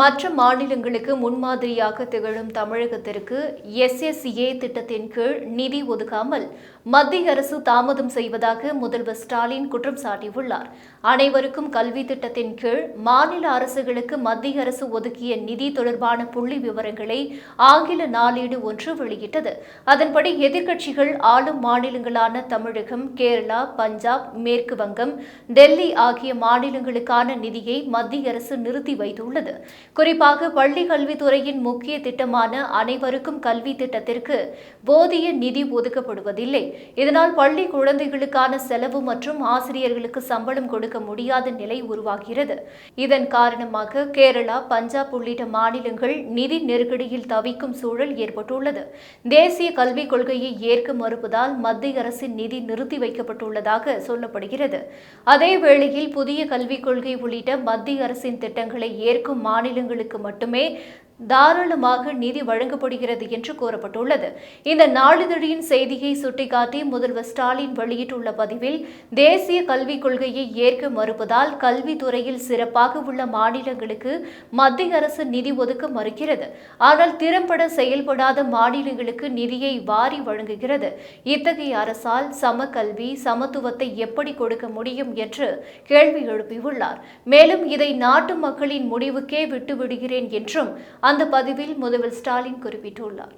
மற்ற மாநிலங்களுக்கு முன்மாதிரியாக திகழும் தமிழகத்திற்கு எஸ்எஸ்ஏ திட்டத்தின் கீழ் நிதி ஒதுக்காமல் மத்திய அரசு தாமதம் செய்வதாக முதல்வர் ஸ்டாலின் குற்றம் சாட்டியுள்ளார். அனைவருக்கும் கல்வி திட்டத்தின் கீழ் மாநில அரசுகளுக்கு மத்திய அரசு ஒதுக்கிய நிதி தொடர்பான புள்ளி விவரங்களை ஆங்கில நாளேடு ஒன்று வெளியிட்டது. அதன்படி எதிர்க்கட்சிகள் ஆளும் மாநிலங்களான தமிழகம் கேரளா பஞ்சாப் மேற்கு வங்கம் டெல்லி ஆகிய மாநிலங்களுக்கான நிதியை மத்திய அரசு நிறுத்தி வைத்துள்ளது. குறிப்பாக பள்ளி கல்வித்துறையின் முக்கிய திட்டமான அனைவருக்கும் கல்வி திட்டத்திற்கு போதிய நிதி ஒதுக்கப்படுவதில்லை. இதனால் பள்ளி குழந்தைகளுக்கான செலவு மற்றும் ஆசிரியர்களுக்கு சம்பளம் கொடுக்க முடியாத நிலை உருவாகிறது. இதன் காரணமாக கேரளா பஞ்சாப் உள்ளிட்ட மாநிலங்கள் நிதி நெருக்கடியில் தவிக்கும் சூழல் ஏற்பட்டுள்ளது. தேசிய கல்விக் கொள்கையை ஏற்க மறுப்பதால் மத்திய அரசின் நிதி நிறுத்தி வைக்கப்பட்டுள்ளதாக சொல்லப்படுகிறது. அதே வேளையில் புதிய கல்விக் கொள்கை உள்ளிட்ட மத்திய அரசின் திட்டங்களை ஏற்கும் மாநில மாநிலங்களுக்கு மட்டுமே தாராளமாக நிதி வழங்கப்படுகிறது என்று கூறப்பட்டுள்ளது. இந்த நாளிதழின் செய்தியை சுட்டிக்காட்டி முதல்வர் ஸ்டாலின் வெளியிட்டுள்ள பதிவில் தேசிய கல்விக் கொள்கையை ஏற்க மறுப்பதால் கல்வித்துறையில் சிறப்பாக உள்ள மாநிலங்களுக்கு மத்திய அரசு நிதி ஒதுக்க மறுக்கிறது. ஆனால் திறம்பட செயல்படாத மாநிலங்களுக்கு நிதியை வாரி வழங்குகிறது. இத்தகைய அரசால் சம கல்வி சமத்துவத்தை எப்படி கொடுக்க முடியும் என்று கேள்வி எழுப்பியுள்ளார். மேலும் இதை நாட்டு மக்களின் முடிவுக்கே விட்டுவிடுகிறேன் என்றும் அந்த பதிவில் முதல்வர் ஸ்டாலின் குறிப்பிட்டுள்ளார்.